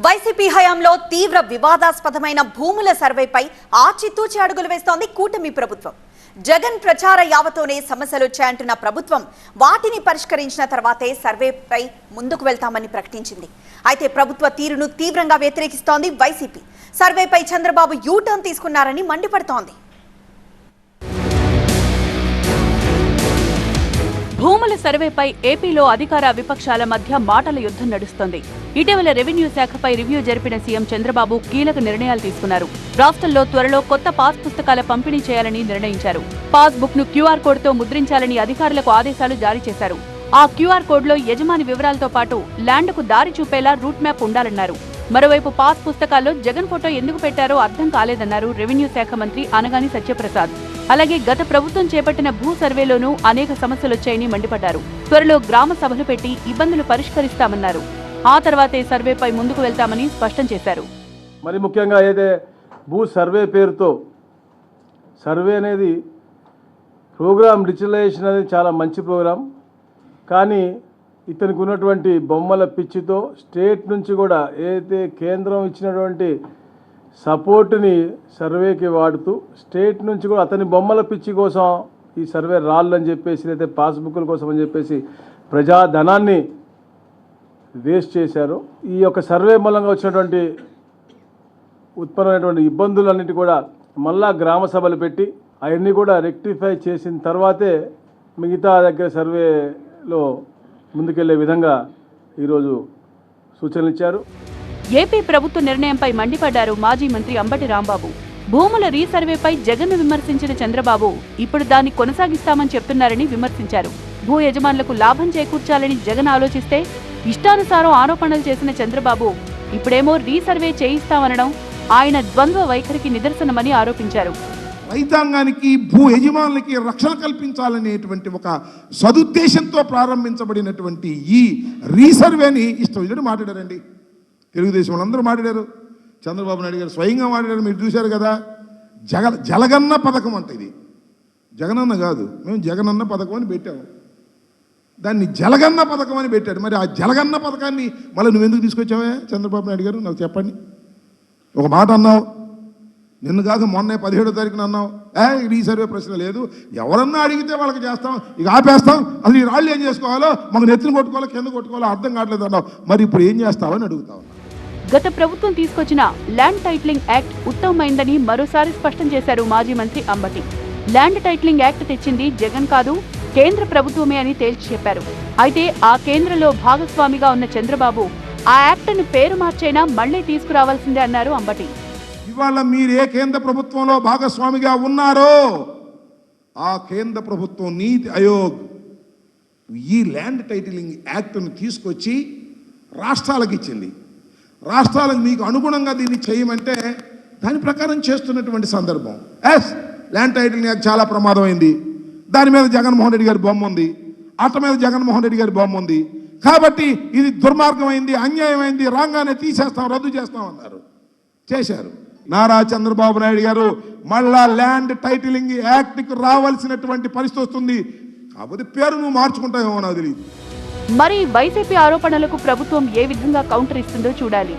YCP హయాంలో తీవ్ర వివాదాస్పదమైన భూముల సర్వేపై ఆచితూచి అడుగులు వేస్తోంది కూటమి ప్రభుత్వం. జగన్ ప్రచార యావతోనే సమస్యలు వచ్చాయంటున్న ప్రభుత్వం వాటిని పరిష్కరించిన తర్వాతే సర్వేపై ముందుకు వెళ్తామని ప్రకటించింది. అయితే ప్రభుత్వ తీరును తీవ్రంగా వ్యతిరేకిస్తోంది వైసీపీ. సర్వేపై చంద్రబాబు యూటర్న్ తీసుకున్నారని మండిపడుతోంది. భూముల సర్వేపై ఏపీలో అధికార విపక్షాల మధ్య మాటల యుద్ధం నడుస్తోంది. ఇటీవల రెవెన్యూ శాఖపై రివ్యూ జరిపిన సీఎం చంద్రబాబు కీలక నిర్ణయాలు తీసుకున్నారు. రాష్ట్రంలో త్వరలో కొత్త పాస్ పుస్తకాల పంపిణీ చేయాలని నిర్ణయించారు. పాస్ బుక్ను క్యూఆర్ కోడ్తో ముద్రించాలని అధికారులకు ఆదేశాలు జారీ చేశారు. ఆ క్యూఆర్ కోడ్లో యజమాని వివరాలతో పాటు ల్యాండ్కు దారి చూపేలా రూట్ మ్యాప్ ఉండాలన్నారు. మరోవైపు పాస్ పుస్తకాల్లో జగన్ ఫోటో ఎందుకు పెట్టారో అర్థం కాలేదన్నారు రెవెన్యూ శాఖ మంత్రి అనగాని సత్యప్రసాద్. అలాగే గత ప్రభుత్వం చేపట్టిన భూ సర్వేలోనూ అనేక సమస్యలొచ్చాయని మండిపడ్డారు. త్వరలో గ్రామ సభలు పెట్టి ఇబ్బందులు పరిష్కరిస్తామన్నారు. ఆ తర్వాతే సర్వేపై ముందుకు వెళ్తామని స్పష్టం చేశారు. మరి ముఖ్యంగా అయితే భూ సర్వే పేరుతో సర్వే అనేది ప్రోగ్రామ్ డిజిటలైజేషన్ అనేది చాలా మంచి ప్రోగ్రాం. కానీ ఇతనికి ఉన్నటువంటి బొమ్మల పిచ్చితో స్టేట్ నుంచి కూడా ఏదైతే కేంద్రం ఇచ్చినటువంటి సపోర్టుని సర్వేకి వాడుతూ స్టేట్ నుంచి కూడా అతని బొమ్మల పిచ్చి కోసం ఈ సర్వే రాళ్ళని చెప్పేసి లేదా పాస్బుక్ల కోసం అని చెప్పేసి ప్రజాధనాన్ని వేస్ట్ చేశారు. ఈ యొక్క సర్వే మూలంగా వచ్చినటువంటి ఉత్పన్నమైనటువంటి ఇబ్బందులన్నిటి కూడా మళ్ళా గ్రామ సభలు పెట్టి అవన్నీ కూడా రెక్టిఫై చేసిన తర్వాతే మిగతా దగ్గర సర్వేలో ముందుకెళ్ళే విధంగా ఈరోజు సూచనలు ఇచ్చారు. ఏపీ ప్రభుత్వ నిర్ణయంపై మండిపడ్డారు మాజీ మంత్రి అంబటి రాంబాబు. భూముల రీసర్వేపై జగన్ను విమర్శించిన చంద్రబాబు ఇప్పుడు దాన్ని కొనసాగిస్తామని చెప్తున్నారని విమర్శించారు. భూ యజమానులకు లాభం చేకూర్చాలని జగన్ ఆలోచిస్తే ఇష్టానుసారం ఆరోపణలు చేసిన చంద్రబాబు ఇప్పుడేమో రీసర్వే చేయిస్తామనడం ఆయన ద్వంద్వ వైఖరికి నిదర్శనమని ఆరోపించారు. రైతాంగానికి భూ యజమానులకి రక్షణ కల్పించాలనేటువంటి ఒక సదుద్దేశంతో ప్రారంభించబడినటువంటి ఈ రీసర్వేని ఇష్టం మాట్లాడారండి. తెలుగుదేశం వాళ్ళందరూ మాట్లాడారు. చంద్రబాబు నాయుడు గారు స్వయంగా మాట్లాడారు. మీరు చూశారు కదా జగ జలగన్న పథకం అంట ఇది. జగనన్న కాదు మేము జగనన్న పథకం అని పెట్టాము దాన్ని జలగన్న పథకం అని పెట్టాడు. మరి ఆ జలగన్న పథకాన్ని మళ్ళీ నువ్వు ఎందుకు తీసుకొచ్చావే చంద్రబాబు నాయుడు గారు? నాకు చెప్పండి. ఒక మాట అన్నావు. నిన్ను కాక మొన్నే పదిహేడో తారీఖున అన్నావు. ఏ ఇది ఈ సర్వే ప్రశ్న లేదు. ఎవరన్నా అడిగితే వాళ్ళకి చేస్తాం. ఇక ఆపేస్తాం. అసలు ఈ రాళ్ళు ఏం చేసుకోవాలో? మాకు నెత్తిని కొట్టుకోవాలో కింద కొట్టుకోవాలో అర్థం కావట్లేదు అన్నావు. మరి ఇప్పుడు ఏం చేస్తావని అడుగుతావు? గత ప్రభుత్వం తీసుకొచ్చిన ల్యాండ్ టైటిలింగ్ యాక్ట్ ఉత్తమమైందని మరోసారి స్పష్టం చేశారు మాజీ మంత్రి అంబటి. ల్యాండ్ టైటిలింగ్ యాక్ట్ తెచ్చింది జగన్ కాదు కేంద్ర ప్రభుత్వమే అని తేల్చి చెప్పారు. అయితే ఆ కేంద్రంలో భాగస్వామిగా ఉన్న చంద్రబాబు ఆ యాక్ట్ను పేరు మార్చైనా మళ్ళీ తీసుకురావాల్సిందే అన్నారు అంబటి. ఇవాళ మీరు ఏ కేంద్ర ప్రభుత్వంలో భాగస్వామిగా ఉన్నారో ఆ కేంద్ర ప్రభుత్వం నీతి ఆయోగ్ ఈ ల్యాండ్ టైటిలింగ్ యాక్ట్ను తీసుకొచ్చి రాష్ట్రాలకు ఇచ్చింది రాష్ట్రాలకు మీకు అనుగుణంగా దీన్ని చేయమంటే దాని ప్రకారం చేస్తున్నటువంటి సందర్భం. ఎస్ ల్యాండ్ టైటిల్ నాకు చాలా ప్రమాదమైంది. దాని మీద జగన్మోహన్ రెడ్డి గారి బొమ్మ ఉంది. అట్ట మీద జగన్మోహన్ రెడ్డి గారి బొమ్మ ఉంది. కాబట్టి ఇది దుర్మార్గమైంది అన్యాయమైంది రాగానే తీసేస్తాం రద్దు చేస్తాం అన్నారు. చేశారు. నారా చంద్రబాబు నాయుడు గారు మళ్ళా ల్యాండ్ టైటిలింగ్ యాక్ట్కి రావాల్సినటువంటి పరిస్థితి వస్తుంది. కాకపోతే పేరు నువ్వు మార్చుకుంటావేమో నాకు తెలియదు మరి వైసీపీ ఆరోపణలకు ప్రభుత్వం ఏ విధంగా కౌంటర్ ఇస్తుందో చూడాలి.